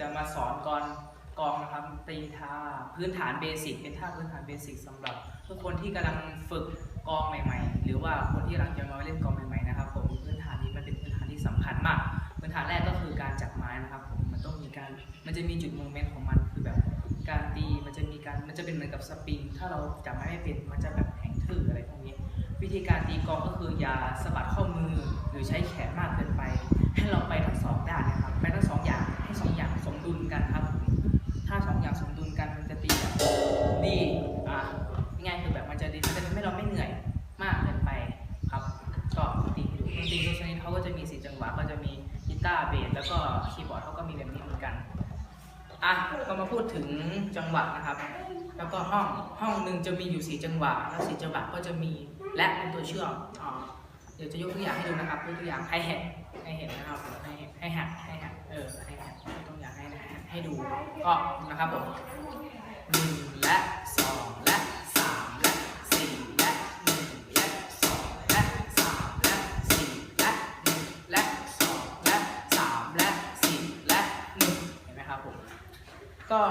จะมาสอนกองนะครับตีท่าพื้นฐานเบสิกเป็นท่าพื้นฐานเบสิกสำหรับทุกคนที่กำลังฝึกกองใหม่ ๆ หรือว่าคนที่กำลังจะมาเล่นกองใหม่ๆนะครับผมพื้นฐานนี้มันเป็นพื้นฐานที่สำคัญมาก พื้นฐานแรกก็คือการจับไม้นะครับผมมันต้องมีการมันจะมีจุดโมเมนต์ของมันคือแบบการตีมันจะมีการมันจะเป็นเหมือนกับสปริง ถ้าเราจับไม้ไม่เป็นมันจะแบบแข็งทื่ออะไรพวกนี้ วิธีการตีกองก็คืออย่าสะบัดข้อมือหรือใช้แขนมากเกินไป จังหวะก็จะมีกีตาร์เบสแล้วก็คีย์บอร์ดเขาก็มีแบบนี้เหมือนกันอะก็มาพูดถึงจังหวะนะครับ แล้วก็ห้องห้องหนึ่งจะมีอยู่สี่จังหวะแล้วสี่จังหวะก็จะมีและเป็นตัวเชื่อมอ่าเดี๋ยวจะยกตัวอย่างให้ดูนะครับยกตัวอย่างให้เห็นให้เห็นนะครับให้ให้หักให้หักเออให้หักยกตัวอย่างให้นะให้ดูก็นะครับผม ก็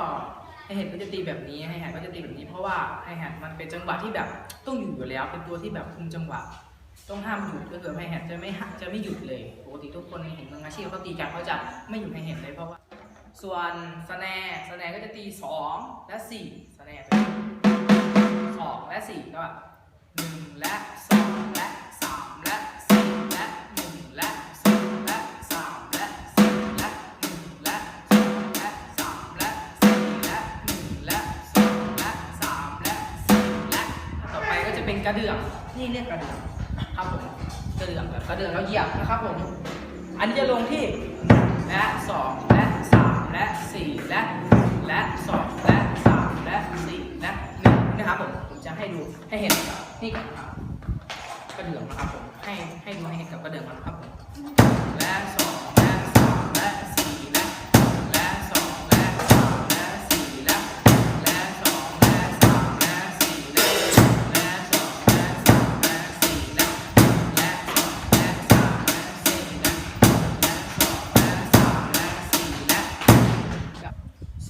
ไฮแฮทก็จะตีแบบนี้ไฮแฮทก็จะตีแบบนี้ เพราะว่าไฮแฮทมันเป็นจังหวะที่แบบต้องอยู่อยู่แล้ว เป็นตัวที่แบบคุมจังหวะ ต้องห้ามหยุดก็คือไฮแฮทจะไม่หักจะไม่หยุดเลยปกติทุกคนเห็นมืออาชีพเขาตีกันเขาจะไม่หยุดไฮแฮทเลยเพราะว่า ส่วนสแนร์สแนร์ก็จะตีสองและสี่สแนร์สองและสี่ก็แบบหนึ่งและสอง กระเดื่องนี่เรียกกระเดื่องครับผมกระเดื่องแบบกระเดื่องเราเหยียบนะครับผมอันนี้จะลงที่และสองและสามและสี่และและสองและสามและสี่และหนึ่งนะครับผมผมจะให้ดูให้เห็นนี่ก่อนครับกระเดื่องนะครับผมให้ให้ดูให้เห็นกับกระเดื่องนนะครับผมและสอง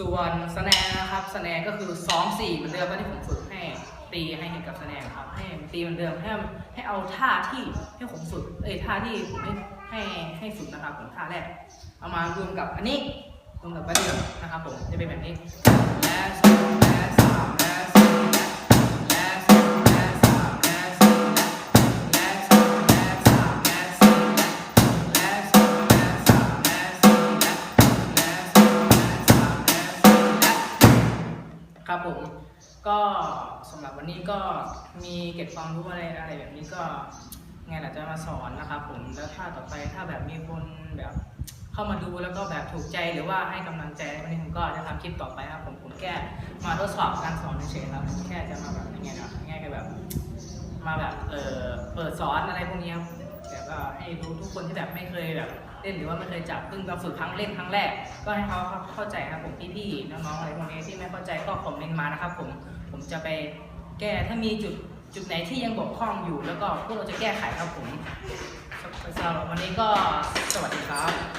ส่วนสแนนนะครับสแนนก็คือสองสี่เหมือนเดิมที่ผมฝึกให้ตีให้เห็นกับสแนนครับให้ตีเหมือนเดิมให้ให้เอาท่าที่ให้ผมฝึกเอ้ยท่าที่ผมให้ให้ให้ฝึกนะครับผมท่าแรกเอามารวมกับอันนี้รวมกับประเดิมนะครับผมจะเป็นแบบนี้และสองและสามและ ครับผม ก็สำหรับวันนี้ก็มีเก็บความรู้อะไรอะไรแบบนี้ก็ไงล่ะจะมาสอนนะครับผมแล้วถ้าต่อไปถ้าแบบมีคนแบบเข้ามาดูแล้วก็แบบถูกใจหรือว่าให้กำลังใจวันนี้ผมก็จะทำคลิปต่อไปครับผมผมแค่มาทดสอบการสอนเฉยๆครับผมแค่จะมาแบบยังไงนะง่ายๆแบบ มาแบบเออเปิดสอนอะไรพวกนี้ครับแต่ก็ให้รู้ทุกคนที่แบบไม่เคยแบบ เล่นหรือว่าไม่เคยจับเพิ่งมาฝึกครั้งเล่นครั้งแรก ก็ให้เขาเข้าใจครับผมพี่ๆน้องๆอะไรพวกนี้ที่ไม่เข้าใจก็คอมเมนต์มานะครับผมผมจะไปแก้ถ้ามีจุดจุดไหนที่ยังบกพร่องอยู่ แล้วก็พวกเราจะแก้ไขครับผมสำหรับวันนี้ก็สวัสดีครับ